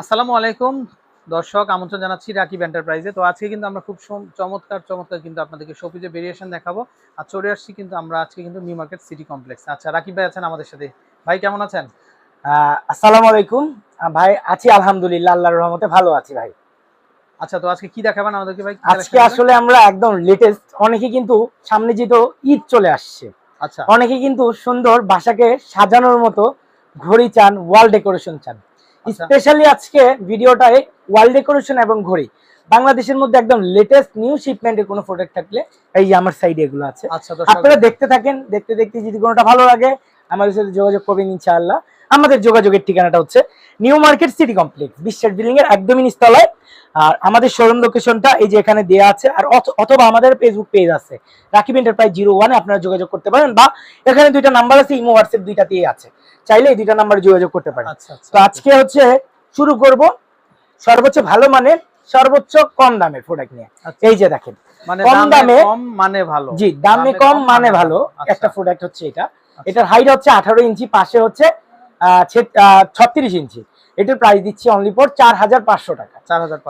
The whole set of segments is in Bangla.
আসসালামু আলাইকুম। দর্শক আমন্ত্রণ জানাচ্ছি রাকিব এন্টারপ্রাইজে। তো আজকে কিন্তু আমরা খুব চমৎকার চমৎকার কিন্তু আপনাদেরকে শোপিজে ভেরিয়েশন দেখাবো। আর চলে আসছি কিন্তু আমরা আজকে কিন্তু নিউ মার্কেট সিটি কমপ্লেক্স আচ্ছা রাকিব ভাই আছেন আমাদের সাথে। ভাই কেমন আছেন? আসসালামু আলাইকুম। ভাই আছি আলহামদুলিল্লাহ আল্লাহর রহমতে ভালো আছি ভাই। আচ্ছা তো আজকে কি দেখাবেন আমাদেরকে ভাই? আজকে আসলে আমরা একদম লেটেস্ট অনেকে কিন্তু সামনে যেহেতু ঈদ চলে আসছে আচ্ছা। অনেকে কিন্তু সুন্দর বাসাকে সাজানোর মতো ঘড়ি চান ওয়াল ডেকোরেশন চান। স্পেশালি আজকে ভিডিওটায় ওয়াল ডেকোরেশন এবং ঘড়ি। বাংলাদেশের মধ্যে একদম লেটেস্ট নিউ শিপমেন্টের কোনো প্রোডাক্ট থাকলে এই যে আমার সাইডে এগুলো আছে। আচ্ছা আপনারা দেখতে থাকেন দেখতে দেখতে যদি কোনোটা ভালো লাগে আমাদের সাথে যোগাযোগ করবেন ইনশাআল্লাহ। আমাদের যোগাযোগের ঠিকানাটা হচ্ছে New Market City Complex Biswas building এর একদমই নিচতলায়। আর আমাদের শোরুম লোকেশনটা এই যে এখানে দেয়া আছে আর অথবা আমাদের ফেসবুক পেজ আছে। রাকিব এন্টারপ্রাইজ জিরো ওয়ানে আপনারা যোগাযোগ করতে পারেন বা এখানে দুইটা নাম্বার আছে ইমো হোয়াটসঅ্যাপ দুইটাতেই আছে। চাইলে এই দুইটা নাম্বারে যোগাযোগ করতে পারেন। আচ্ছা আচ্ছা। তো আজকে হচ্ছে শুরু করব সর্বোচ্চ ভালো মানের সর্বোচ্চ কম দামের প্রোডাক্ট নিয়ে। আচ্ছা। এই যে দেখেন মানে কম দামে দামে- কম মানে ভালো। জি দামে কম মানে ভালো একটা প্রোডাক্ট হচ্ছে এটা। এটার হাইট হচ্ছে আঠারো ইঞ্চি পাশে হচ্ছে ছত্রিশ ইঞ্চি। এটার প্রাইস দিচ্ছি অনলি ফর চার হাজার পাঁচশো টাকা।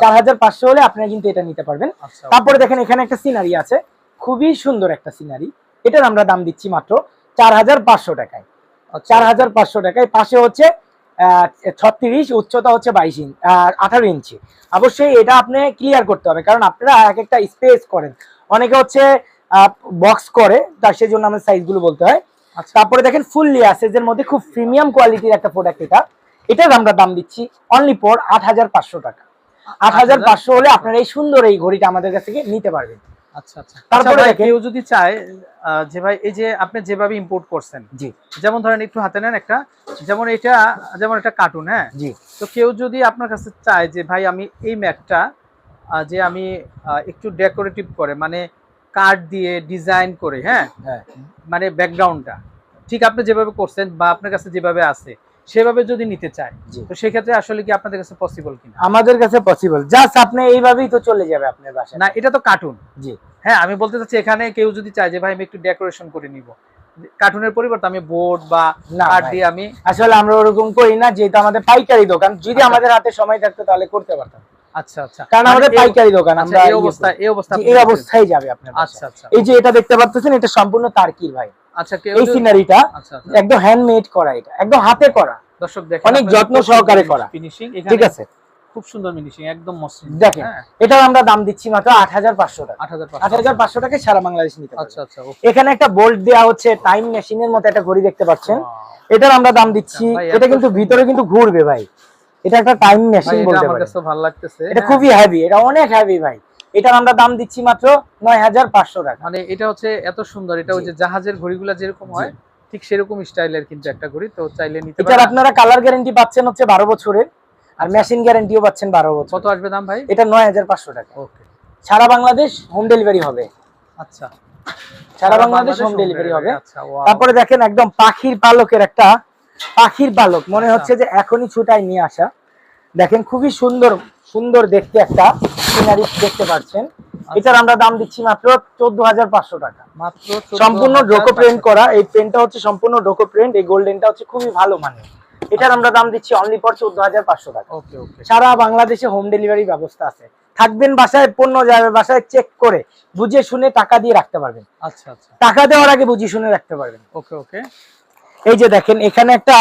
চার হাজার পাঁচশো হলে আপনারা কিন্তু এটা নিতে পারবেন। আচ্ছা। তারপরে দেখেন এখানে একটা সিনারি আছে। খুবই সুন্দর একটা সিনারি এটার আমরা দাম দিচ্ছি মাত্র চার হাজার পাঁচশো টাকায়। আচ্ছা। চার হাজার পাঁচশো টাকায়। পাশে হচ্ছে ছত্রিশ উচ্চতা হচ্ছে বাইশ ইঞ্চি আঠারো ইঞ্চি। অবশ্যই এটা আপনি ক্লিয়ার করতে হবে কারণ আপনারা এক একটা স্পেস করেন। অনেকে হচ্ছে বক্স করে তার সেই জন্য আমাদের সাইজগুলো বলতে হয়। আচ্ছা তারপরে দেখেন ফুললি অ্যাসেজের মধ্যে খুব প্রিমিয়াম কোয়ালিটির একটা প্রোডাক্ট এটা। এটার আমরা দাম দিচ্ছি অনলি পর আট হাজার পাঁচশো টাকা। আট হাজার পাঁচশো হলে আপনারা এই সুন্দর এই ঘড়িটা আমাদের কাছ থেকে নিতে পারবেন। আচ্ছা আচ্ছা। তারপরে কেউ যদি চায় যে ভাই এই যে আপনি যেভাবে ইম্পোর্ট করছেন জি। যেমন ধরেন একটু হাতে নেন একটা যেমন এটা যেমন একটা কার্টুন হ্যাঁ? জি। তো কেউ যদি আপনার কাছে চায় যে ভাই আমি এই ম্যাটটা যে আমি একটু ডেকোরেটিভ করে মানে কার্ড দিয়ে ডিজাইন করে হ্যাঁ? হ্যাঁ। মানে ব্যাকগ্রাউন্ডটা। ঠিক আপনি যেভাবে করছেন বা আপনার কাছে যেভাবে আছে সেভাবে যদি নিতে চায়। তো সেক্ষেত্রে আসলে কি আপনাদের কাছে পসিবল কিনা? আমাদের কাছে পসিবল জাস্ট আপনি এইভাবেই তো চলে যাবে আপনার বাসায়। না এটা তো কার্টুন জি। হ্যাঁ আমি বলতে চাচ্ছি এখানে কেউ যদি চায় যে ভাই আমি একটু ডেকোরেশন করে নিব। কার্টুনের পরিবর্তে আমি বোর্ড বা কার্ড দিয়ে আমি আসলে আমরা ওরকম করি না যেহেতু আমাদের পাইকারি দোকান। যদি আচ্ছা। আমাদের হাতে সময় থাকতো তাহলে করতে পারতাম। আচ্ছা আচ্ছা। কারণ মানে আমাদের পাইকারি দোকান আচ্ছা, আমরা এই ইয়ে অবস্থা এই অবস্থা এই অবস্থায় যাবে আপনার আচ্ছা আচ্ছা। এই যে এটা দেখতে পাচ্ছেন এটা সম্পূর্ণ তার্কির ভাই। আচ্ছা এই সিনারিটা আচ্ছা আচ্ছা। একদম হ্যান্ডমেড করা এটা একদম হাতে করা। দর্শক দেখেন অনেক যত্ন খুব সহকারে সুন্দর করা। ফিনিশিং ঠিক আছে। খুব সুন্দর ফিনিশিং একদম মসৃণ। দেখেন হ্যাঁ। এটার আমরা দাম দিচ্ছি মাত্র আট হাজার পাঁচশো টাকা। 8500 আট হাজার পাঁচশো টাকায় সারা বাংলাদেশ নিতে আচ্ছা আচ্ছা এখানে একটা বোল্ট দেওয়া হচ্ছে টাইম মেশিনের মতো একটা ঘড়ি দেখতে পাচ্ছেন। এটার আমরা দাম দিচ্ছি এটা কিন্তু ভিতরে কিন্তু ঘুরবে ভাই। এটা একটা টাইম মেশিন এটা বলতে আমার কাছে ভালো লাগতেছে এটা হ্যাঁ। খুবই হেভি এটা অনেক হেভি ভাই। এটার আমরা দাম দিচ্ছি মাত্র নয় হাজার পাঁচশো টাকা। মানে এটা হচ্ছে এত সুন্দর এটা ওই যে জাহাজের ঘড়িগুলো যেরকম হয় ঠিক সেরকম স্টাইলের কিন্তু একটা ঘড়ি তো চাইলে নিতে পারেন। আপনারা কালার গ্যারান্টি পাচ্ছেন হচ্ছে বারো বছরের আর মেশিন গ্যারান্টিও পাচ্ছেন বারো বছর কত আসবে দাম ভাই? এটা নয় হাজার পাঁচশো টাকা। ওকে। সারা বাংলাদেশ হোম ডেলিভারি হবে। আচ্ছা। সারা বাংলাদেশ হোম ডেলিভারি হবে। আচ্ছা তারপরে দেখেন একদম পাখির পালকের একটা পাখির পালক মনে আচ্ছা। হচ্ছে যে এখনই ছুটাই নিয়ে আসা। দেখেন খুবই সুন্দর সুন্দর দেখতে একটা সিনারি দেখতে পাচ্ছেন। আচ্ছা। এটার আমরা দাম দিচ্ছি মাত্র চোদ্দ হাজার পাঁচশো টাকা। মাত্র সম্পূর্ণ ডোকো প্রিন্ট করা এই পেনটা হচ্ছে সম্পূর্ণ ডোকো প্রিন্ট এই গোল্ডেনটা হচ্ছে খুবই ভালো মানে এটার আমরা দাম দিচ্ছি অনলি ফর চোদ্দ হাজার পাঁচশো টাকা। সারা বাংলাদেশে হোম ডেলিভারি ব্যবস্থা আছে। থাকবেন বাসায় পণ্য যাবে বাসায় চেক করে বুঝে শুনে টাকা দিয়ে রাখতে পারবেন। আচ্ছা আচ্ছা। টাকা দেওয়ার আগে বুঝে শুনে রাখতে পারবেন। ওকে ওকে। এই যে দেখেন এখানে একটা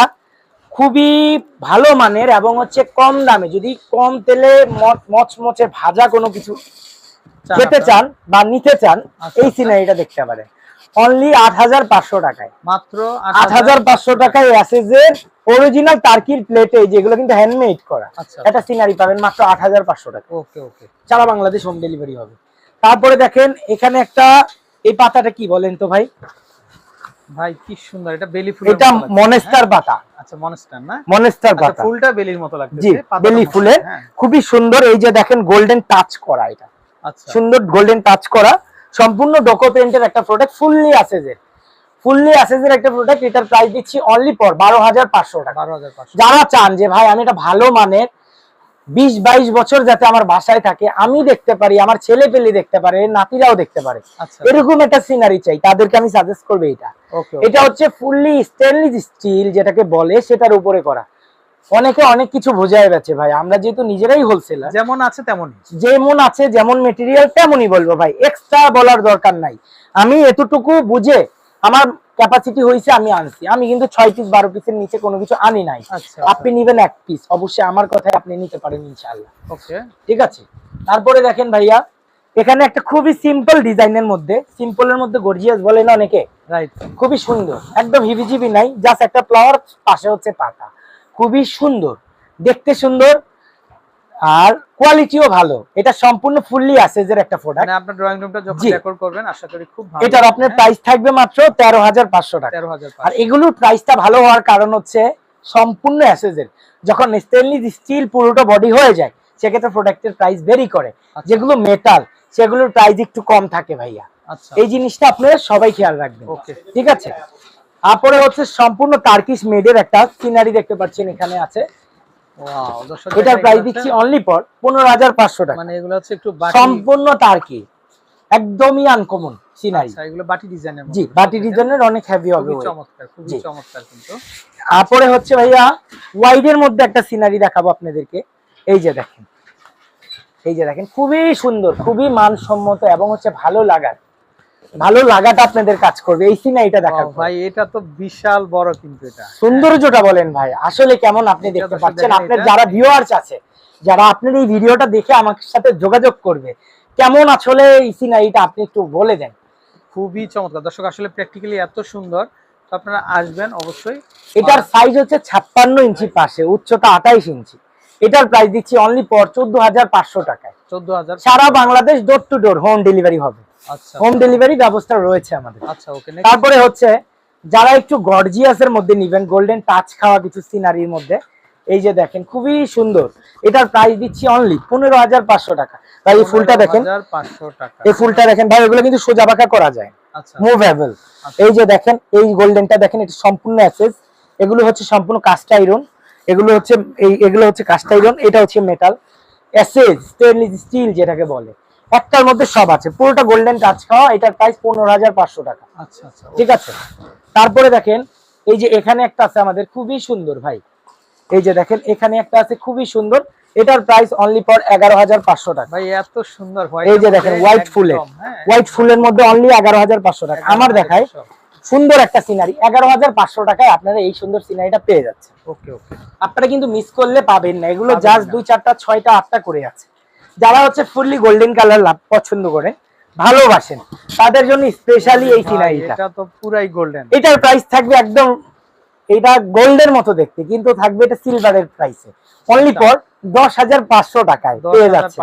খুবই ভালো মানের এবং হচ্ছে কম দামে যদি কম তেলে মচমচে ভাজা কোনো কিছু খেতে চান বা নিতে চান আচ্ছা, এই। সিনারিটা দেখতে পারেন। অনলি আট হাজার পাঁচশো টাকায়। মাত্র আট হাজার পাঁচশো টাকায় অ্যাসেজের অরিজিনাল টার্কির প্লেটে যেগুলো কিন্তু হ্যান্ডমেড করা। আচ্ছা। একটা সিনারি পাবেন মাত্র আট হাজার পাঁচশো টাকা ওকে ওকে। সারা বাংলাদেশ হোম ডেলিভারি হবে। তারপরে দেখেন এখানে একটা এই পাতাটা কি বলেন তো ভাই? ভাই কি সুন্দর এটা বেলি ফুল এটা মনেস্টার পাতা আচ্ছা মনস্টার না? মনেস্টার আচ্ছা ফুলটা বেলির মতো লাগতেছে বেলি ফুলের হ্যাঁ, খুবই সুন্দর এই যে দেখেন গোল্ডেন টাচ করা এটা। আচ্ছা। সুন্দর গোল্ডেন টাচ করা। সম্পূর্ণ ডোকো পেন্টের একটা প্রোডাক্ট ফুললি অ্যাসেজের ফুললি অ্যাসেজের একটা প্রোডাক্ট এটার প্রাইস দিচ্ছি অনলি পর বারো হাজার পাঁচশো টাকা। বারো হাজার পাঁচশো। যারা চান যে ভাই আমি এটা ভালো মানের বিশ বাইশ বছর যাতে আমার বাসায় থাকে আমি দেখতে পারি আমার ছেলে পেলে দেখতে পারে নাতিরাও দেখতে পারে। আচ্ছা। এরকম একটা সিনারি চাই তাদেরকে আমি সাজেস্ট করব এটা এটা হচ্ছে ফুললি স্টেনলেস স্টিল যেটাকে বলে সেটার উপরে করা। অনেকে অনেক কিছু বোঝায় গেছে ভাই আমরা যেহেতু নিজেরাই হোলসেলার যেমন আছে তেমন যেমন আছে যেমন মেটেরিয়াল তেমনই বলব ভাই এক্সট্রা বলার দরকার নাই। আমি এতটুকু বুঝে আমার ক্যাপাসিটি হয়েছে আমি আনছি। আমি কিন্তু ছয় পিস বারো পিসের নিচে কোনো কিছু আনি নাই। আচ্ছা। আপনি নিবেন এক পিস অবশ্যই আমার কথায় আপনি নিতে পারেন ইনশাল্লাহ ওকে। ঠিক আছে? তারপরে দেখেন ভাইয়া এখানে একটা খুবই সিম্পল ডিজাইনের মধ্যে সিম্পলের মধ্যে গর্জিয়াস বলে না অনেকে? রাইট খুবই সুন্দর। একদম হিবিজিবি নাই জাস্ট একটা ফ্লাওয়ার পাশে হচ্ছে পাতা। খুবই সুন্দর। দেখতে সুন্দর। আর কোয়ালিটিও ভালো। এটা সম্পূর্ণ ফুললি অ্যাসেজের একটা প্রোডাক্ট মানে আপনার ড্রয়িং রুমটা যখন ডেকোর করবেন আশা করি খুব ভালো। এটার আপনার প্রাইস থাকবে মাত্র তেরো হাজার পাঁচশো টাকা। তেরো হাজার আর এগুলোর প্রাইসটা ভালো হওয়ার কারণ হচ্ছে সম্পূর্ণ অ্যাসেজের যখন স্টেনলেস স্টিল পুরোটা বডি হয়ে যায় সেক্ষেত্রে প্রোডাক্টের প্রাইস ভেরি করে। যেগুলো মেটাল সেগুলোর প্রাইস একটু কম থাকে ভাইয়া। আচ্ছা। এই জিনিসটা আপনারা সবাই খেয়াল রাখবেন। ওকে। ঠিক আছে? তারপরে হচ্ছে সম্পূর্ণ টার্কিশ মেডের একটা সিনারি দেখতে পাচ্ছেন এখানে আছে। এটার প্রাইস দিচ্ছি অনলি পর পনেরো হাজার পাঁচশো টাকা। মানে এগুলো হচ্ছে একটু সম্পূর্ণ টার্কি একদমই আনকমন সিনারি। আচ্ছা এগুলো বাটি ডিজাইনের জি বাটি ডিজাইনের অনেক হেভি হবে চমৎকার খুবই চমৎকার কিন্তু। তারপরে হচ্ছে ভাইয়া ওয়াইডের মধ্যে একটা সিনারি দেখাবো আপনাদেরকে। এই যে দেখেন। এই যে দেখেন খুবই সুন্দর খুবই মানসম্মত এবং হচ্ছে ভালো লাগার। ভালো লাগাটা আপনাদের কাজ করবে। এই সিনারিটা Wow, দেখাবো ভাই এটা তো বিশাল বড় কিন্তু এটা। সৌন্দর্যটা বলেন ভাই। আসলে কেমন আপনি দেখতে পাচ্ছেন? আপনার যারা ভিউয়ার্স আছে যারা আপনার এই ভিডিওটা দেখে আমার সাথে যোগাযোগ করবে কেমন আসলে এই সিনারিটা আপনি একটু বলে দেন। খুবই চমৎকার। দর্শক আসলে প্র্যাকটিক্যালি এত সুন্দর। তো আপনারা আসবেন অবশ্যই। এটার সাইজ হচ্ছে ছাপ্পান্ন ইঞ্চি পাশে উচ্চতা আঠাইশ ইঞ্চি। এটার প্রাইস দিচ্ছি অনলি পর চোদ্দ হাজার পাঁচশো টাকায়। চোদ্দ হাজার সারা Bangladesh door to door home delivery হবে। হোম ডেলিভারি ব্যবস্থা রয়েছে আমাদের। আচ্ছা ওকে তারপরে হচ্ছে যারা একটু গর্জিয়াসের মধ্যে নিবেন গোল্ডেন টাচ খাওয়া কিছু সিনারির মধ্যে এই যে দেখেন খুবই সুন্দর। এটার প্রাইস দিচ্ছি অনলি পনেরো হাজার পাঁচশো টাকা। তাই এই ফুলটা দেখেন এই ফুলটা দেখেন ভাই এগুলো কিন্তু সোজা বাঁকা করা যায়। আচ্ছা। মুভেবল আচ্ছা। এই যে দেখেন এই গোল্ডেনটা দেখেন এটা সম্পূর্ণ অ্যাসেস এগুলো হচ্ছে সম্পূর্ণ কাস্ট আয়রন এগুলো হচ্ছে এই এগুলো হচ্ছে কাস্ট আয়রন এটা হচ্ছে মেটাল অ্যাসেস স্টেনলেস স্টিল যেটাকে বলে। একটার মধ্যে সব আছে। পুরোটা গোল্ডেন টাচ খাওয়া এটার প্রাইস পনেরো হাজার পাঁচশো টাকা। আচ্ছা আচ্ছা ঠিক আছে? তারপরে দেখেন এই যে এখানে একটা আছে আমাদের খুবই সুন্দর ভাই। এই যে দেখেন এখানে একটা আছে খুবই সুন্দর এটার প্রাইস অনলি ফর এগারো হাজার পাঁচশো টাকা। ভাই এত সুন্দর এই যে দেখেন হোয়াইট ফুলের। হ্যাঁ, হোয়াইট ফুলের মধ্যে অনলি এগারো হাজার পাঁচশো টাকা। আমার দেখায় সুন্দর একটা সিনারি এগারো হাজার পাঁচশো টাকায় আপনারা এই সুন্দর সিনারিটা পেয়ে যাচ্ছে ওকে ওকে। আপনারা কিন্তু মিস করলে পাবেন না। এগুলো জাস্ট দুই চারটা ছয়টা আটটা করে আছে। যারা হচ্ছে ফুললি গোল্ডেন কালার লাভ পছন্দ করেন ভালোবাসেন তাদের জন্য স্পেশালি এই সিনারিটা। এটা তো পুরাই গোল্ডেন এটার প্রাইস থাকবে একদম এটা গোল্ডের মতো দেখতে কিন্তু থাকবে এটা সিলভারের প্রাইসে অনলি। ফর দশ হাজার পাঁচশো টাকায় পেয়ে যাচ্ছে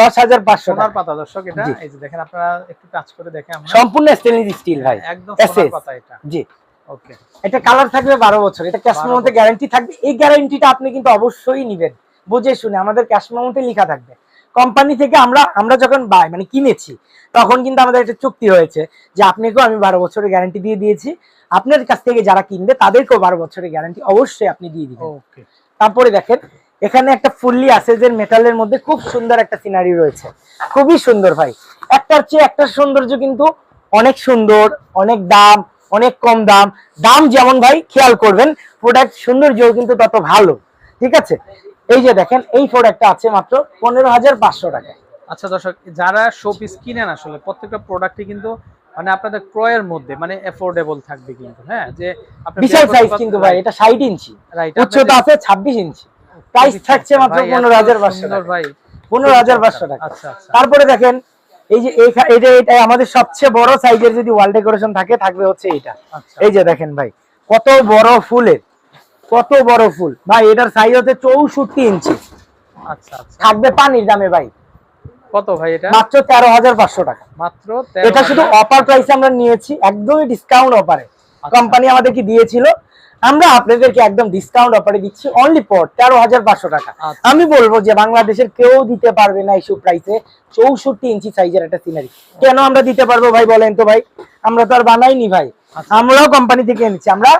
দশ হাজার পাঁচশো টাকা পাতা দর্শক এটা এই যে দেখেন আপনারা একটু টাচ করে দেখে আমরা সম্পূর্ণ স্টেনলেস স্টিল ভাই। একদম পাতা এটা। জি। ওকে এটা কালার থাকবে বারো বছর। এটা ক্যাশ 12 মেমোতে বছর। গ্যারান্টি থাকবে। এই গ্যারান্টিটা আপনি কিন্তু অবশ্যই নিবেন। বুঝে শুনে আমাদের ক্যাশ মেমোতে লেখা থাকবে। কোম্পানি থেকে আমরা আমরা যখন বাই মানে কিনেছি তখন কিন্তু আমাদের একটা চুক্তি হয়েছে যে আপনাকেও আমি বারো বছরের গ্যারান্টি দিয়ে দিয়েছি। আপনার কাছ থেকে যারা কিনবে তাদেরকেও বারো বছরের গ্যারান্টি অবশ্যই আপনি দিয়ে দিবেন। তারপরে দেখেন এখানে একটা ফুললি আসেজের মেটালের মধ্যে খুব সুন্দর একটা সিনারি রয়েছে। খুবই সুন্দর ভাই। একটার চেয়ে একটা সৌন্দর্য কিন্তু অনেক সুন্দর অনেক দাম অনেক কম দাম। দাম যেমন ভাই খেয়াল করবেন প্রোডাক্ট সৌন্দর্য কিন্তু তত ভালো। ঠিক আছে? এই যে দেখেন এই প্রোডাক্টটা আছে মাত্র পনেরো হাজার পাঁচশো টাকায়। আচ্ছা দর্শক যারা শো পিস কিনেন আসলে প্রত্যেকটা প্রোডাক্টই কিন্তু মানে আপনাদের ক্রয়ের মধ্যে মানে এফোর্ডেবল থাকবে কিন্তু হ্যাঁ? যে বিশাল সাইজ কিন্তু ভাই এটা ষাট ইঞ্চি। রাইট উচ্চতা আছে ছাব্বিশ ইঞ্চি। প্রাইস থাকছে মাত্র পনেরো হাজার পাঁচশো টাকা ভাই। পনেরো হাজার পাঁচশো টাকা আচ্ছা আচ্ছা। তারপরে দেখেন এই যে এইখা- এটা এটা আমাদের সবচেয়ে বড় সাইজের যদি ওয়াল ডেকোরেশন থাকে থাকবে হচ্ছে এইটা। আচ্ছা। এই যে দেখেন ভাই কত বড় ফুলের। কত বড় ফুল? ভাই এটার সাইজ হচ্ছে চৌষট্টি ইঞ্চি। আচ্ছা আচ্ছা। থাকবে পানির দামে ভাই। কত ভাই এটা? মাত্র তেরো হাজার পাঁচশো টাকা। মাত্র এটা শুধু অফার প্রাইসে আমরা নিয়েছি একদমই ডিসকাউন্ট অফারে কোম্পানি আমাদেরকে দিয়েছিল। আমরা আপনাদেরকে একদম ডিসকাউন্ট অফারে দিচ্ছি অনলি তেরো হাজার পাঁচশো টাকা। আচ্ছা। আমি বলব যে বাংলাদেশের কেউ দিতে পারবে না এইসব প্রাইসে চৌষট্টি ইঞ্চি সাইজের একটা সিনারি কেন আমরা দিতে পারব ভাই বলেন তো ভাই? আমরা তো আর বানাইনি ভাই। আচ্ছা। আমরাও কোম্পানি থেকে এনেছি। আমরা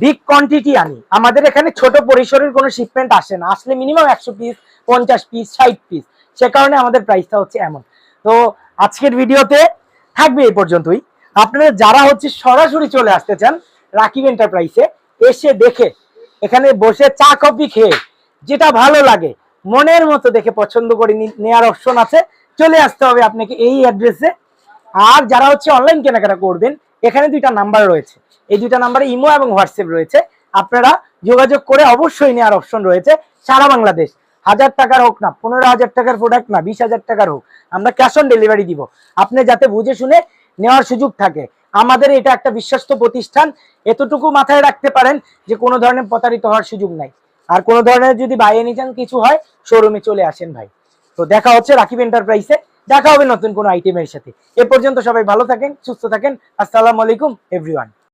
বিগ কোয়ান্টিটি আনি। আমাদের এখানে ছোট পরিসরের কোনো শিপমেন্ট আসে না। আসলে মিনিমাম একশো পিস পঞ্চাশ পিস ষাট পিস সে কারণে আমাদের প্রাইসটা হচ্ছে এমন। তো আজকের ভিডিওতে থাকবে এই পর্যন্তই। আপনারা যারা হচ্ছে সরাসরি চলে আসতে চান রাকিব এন্টারপ্রাইসে এসে দেখে, এখানে বসে চা কফি খেয়ে, যেটা ভালো লাগে, মনের মতো দেখে পছন্দ করে নেওয়ার অপশন আছে, চলে আসতে হবে আপনাকে এই অ্যাড্রেসে আর যারা হচ্ছে অনলাইন কেনাকাটা করবেন, এখানে দুইটা নাম্বার রয়েছে। এই দুইটা নাম্বারে ইমো এবং হোয়াটসঅ্যাপ রয়েছে। আপনারা যোগাযোগ করে অবশ্যই নেওয়ার অপশন রয়েছে সারা বাংলাদেশ। হাজার টাকার হোক না, পনেরো হাজার টাকার প্রোডাক্ট না, বিশ হাজার টাকার হোক, আমরা ক্যাশ অন ডেলিভারি দিব। আপনি যাতে বুঝে শুনে নেওয়ার সুযোগ থাকে। আমাদের এটা একটা বিশ্বস্ত প্রতিষ্ঠান, এতটুকু মাথায় রাখতে পারেন যে কোনো ধরনের প্রতারিত হওয়ার সুযোগ নাই। আর কোনো ধরনের যদি বাই এনি চান কিছু হয় শোরুমে চলে আসেন ভাই। তো দেখা হচ্ছে রাকিব এন্টারপ্রাইজে দেখা হবে নতুন কোনো আইটেমের সাথে। এ পর্যন্ত সবাই ভালো থাকেন, সুস্থ থাকেন। আসসালামু আলাইকুম এভরিওয়ান